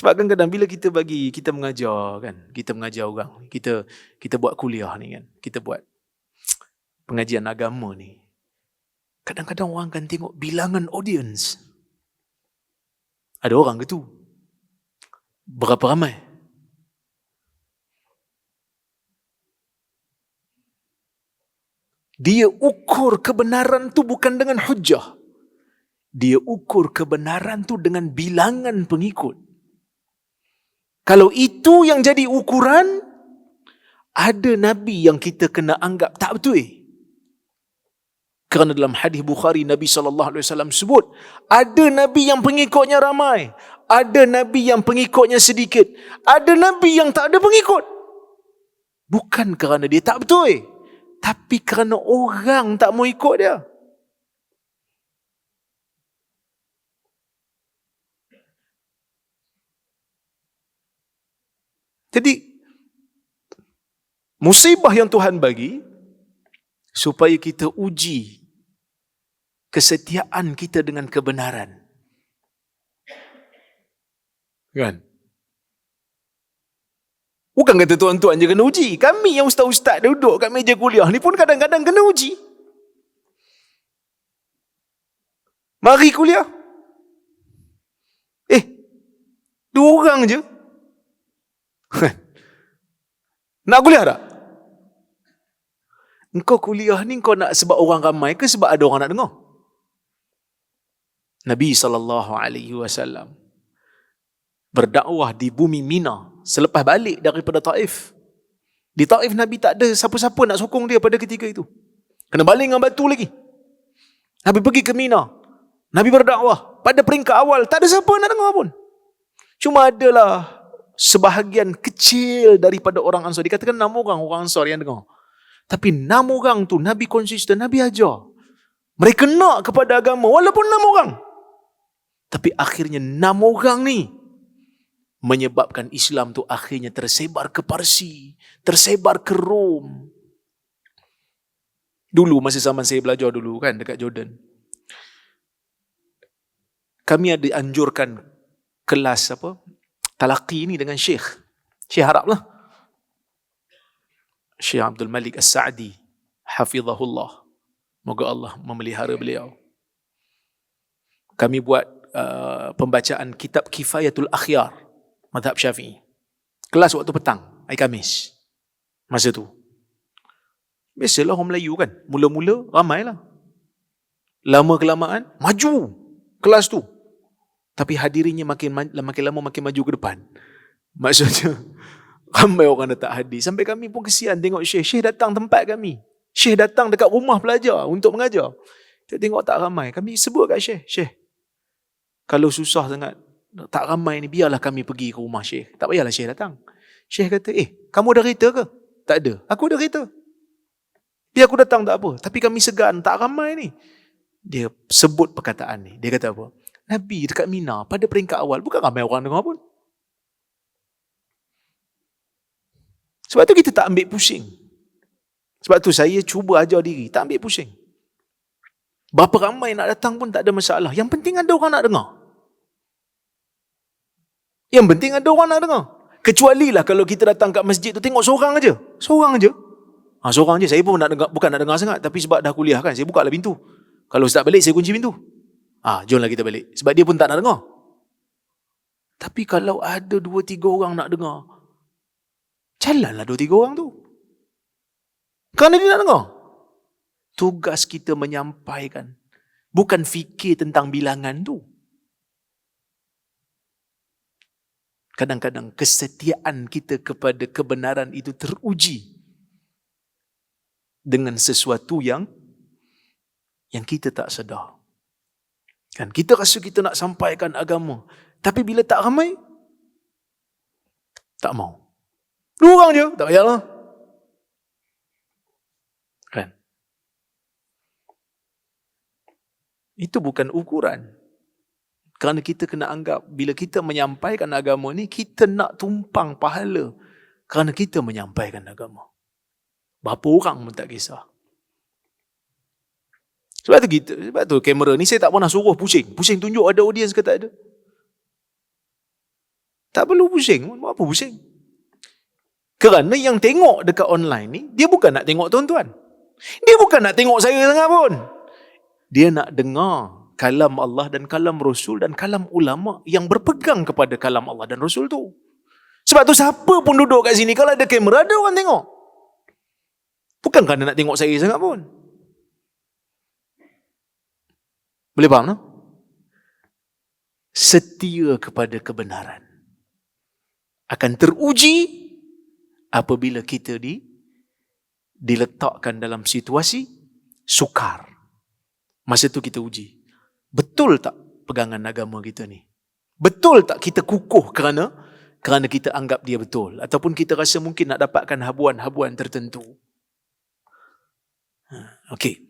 Sebab kadang-kadang bila kita bagi, kita mengajar kan, kita mengajar orang, kita kita buat kuliah ni kan, kita buat pengajian agama ni. Kadang-kadang orang akan tengok bilangan audience. Ada orang ke tu? Berapa ramai? Dia ukur kebenaran tu bukan dengan hujah. Dia ukur kebenaran tu dengan bilangan pengikut. Kalau itu yang jadi ukuran, ada Nabi yang kita kena anggap tak betul. Eh? Kerana dalam hadis Bukhari Nabi sallallahu alaihi wasallam sebut, ada nabi yang pengikutnya ramai, ada nabi yang pengikutnya sedikit, ada nabi yang tak ada pengikut. Bukan kerana dia tak betul, eh? tapi kerana orang tak mau ikut dia. Jadi musibah yang Tuhan bagi supaya kita uji kesetiaan kita dengan kebenaran. Kan? Bukan kata tuan-tuan je kena uji. Kami yang ustaz-ustaz duduk kat meja kuliah ni pun kadang-kadang kena uji. Mari kuliah. Eh, dua orang je. nak kuliah tak? Engkau kuliah ni kau nak sebab orang ramai ke sebab ada orang nak dengar? Nabi saw berdakwah di bumi Mina selepas balik daripada Taif. Di Taif Nabi tak ada siapa-siapa nak sokong dia pada ketika itu. Kena balik dengan batu lagi. Nabi pergi ke Mina. Nabi berdakwah. Pada peringkat awal tak ada siapa nak dengar pun. Cuma adalah sebahagian kecil daripada orang Ansar. Dikatakan enam orang orang Ansar yang dengar. Tapi enam orang tu Nabi konsisten, Nabi ajar. Mereka nak kepada agama walaupun enam orang. Tapi akhirnya enam orang ni menyebabkan Islam tu akhirnya tersebar ke Parsi, tersebar ke Rom. Dulu masa zaman saya belajar dulu kan dekat Jordan. Kami ada anjurkan kelas apa? Talaqi ni dengan syekh. Syekh Arab lah. Syekh Abdul Malik As-Sa'di. Hafizahullah. Moga Allah memelihara beliau. Kami buat uh, pembacaan kitab Kifayatul Akhyar. Madhab Syafi'i. Kelas waktu petang. Hari Kamis. Masa tu. Biasalah orang Melayu kan. Mula-mula ramailah. Lama kelamaan, maju kelas tu. Tapi hadirinnya makin makin lama makin maju ke depan. Maksudnya ramai orang datang hadir. Sampai kami pun kesian tengok Syekh. Syekh datang tempat kami. Syekh datang dekat rumah pelajar untuk mengajar. Kita tengok tak ramai. Kami sebut kat Syekh. Syekh, kalau susah sangat, tak ramai ni, biarlah kami pergi ke rumah Syekh. Tak payahlah Syekh datang. Syekh kata, eh, kamu ada kereta ke? Tak ada. Aku ada kereta. Biar aku datang tak apa. Tapi kami segan, tak ramai ni. Dia sebut perkataan ni. Dia kata apa? Nabi dekat Mina pada peringkat awal bukan ramai orang dengar pun. Sebab tu kita tak ambil pusing. Sebab tu saya cuba ajar diri, tak ambil pusing. Berapa ramai nak datang pun tak ada masalah. Yang penting ada orang nak dengar. Yang penting ada orang nak dengar. Kecuali lah kalau kita datang kat masjid tu tengok seorang aja. Seorang aja. Ha, seorang aja. Saya pun nak dengar, bukan nak dengar sangat. Tapi sebab dah kuliah kan, saya buka lah pintu. Kalau start balik, saya kunci pintu. Ah, ha, jomlah kita balik. Sebab dia pun tak nak dengar. Tapi kalau ada dua tiga orang nak dengar, jalanlah dua tiga orang tu. Kerana dia nak dengar. Tugas kita menyampaikan. Bukan fikir tentang bilangan tu. Kadang-kadang kesetiaan kita kepada kebenaran itu teruji dengan sesuatu yang yang kita tak sedar. Kan kita rasa kita nak sampaikan agama, tapi bila tak ramai tak mau. Dua orang je, tak payahlah. Kan? Itu bukan ukuran. Kerana kita kena anggap bila kita menyampaikan agama ni kita nak tumpang pahala kerana kita menyampaikan agama. Berapa orang pun tak kisah. Sebab tu kita, sebab tu kamera ni saya tak pernah suruh pusing. Pusing tunjuk ada audience ke tak ada. Tak perlu pusing. Apa pusing? Kerana yang tengok dekat online ni, dia bukan nak tengok tuan-tuan. Dia bukan nak tengok saya sangat pun. Dia nak dengar kalam Allah dan kalam Rasul dan kalam ulama yang berpegang kepada kalam Allah dan Rasul tu. Sebab tu siapa pun duduk kat sini, kalau ada kamera, ada orang tengok. Bukan kerana nak tengok saya sangat pun. Boleh faham no? Setia kepada kebenaran akan teruji apabila kita di diletakkan dalam situasi sukar. Masa tu kita uji. Betul tak pegangan agama kita ni? Betul tak kita kukuh kerana kerana kita anggap dia betul ataupun kita rasa mungkin nak dapatkan habuan-habuan tertentu. Ha, okey.